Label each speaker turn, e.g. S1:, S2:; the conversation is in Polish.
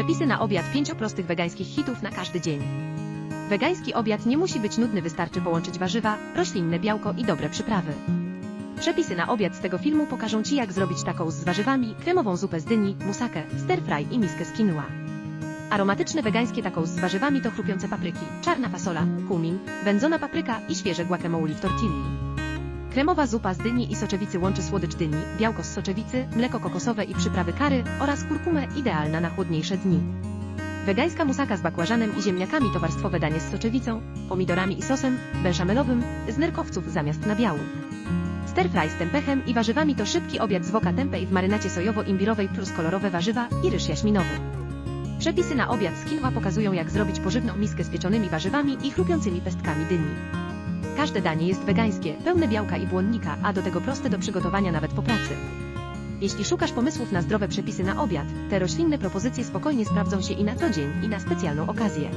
S1: Przepisy na obiad pięciu prostych wegańskich hitów na każdy dzień. Wegański obiad nie musi być nudny, wystarczy połączyć warzywa, roślinne białko i dobre przyprawy. Przepisy na obiad z tego filmu pokażą Ci jak zrobić taką z warzywami, kremową zupę z dyni, musakę, stir fry i miskę z quinoa. Aromatyczne wegańskie taką z warzywami to chrupiące papryki, czarna fasola, kumin, wędzona papryka i świeże guacamole w tortilli. Kremowa zupa z dyni i soczewicy łączy słodycz dyni, białko z soczewicy, mleko kokosowe i przyprawy kary oraz kurkumę idealna na chłodniejsze dni. Wegańska musaka z bakłażanem i ziemniakami to warstwowe danie z soczewicą, pomidorami i sosem beszamelowym z nerkowców zamiast nabiału. Stir fry z tempechem i warzywami to szybki obiad z woka tempeh w marynacie sojowo-imbirowej plus kolorowe warzywa i ryż jaśminowy. Przepisy na obiad z quinoa pokazują jak zrobić pożywną miskę z pieczonymi warzywami i chrupiącymi pestkami dyni. Każde danie jest wegańskie, pełne białka i błonnika, a do tego proste do przygotowania nawet po pracy. Jeśli szukasz pomysłów na zdrowe przepisy na obiad, te roślinne propozycje spokojnie sprawdzą się i na co dzień, i na specjalną okazję.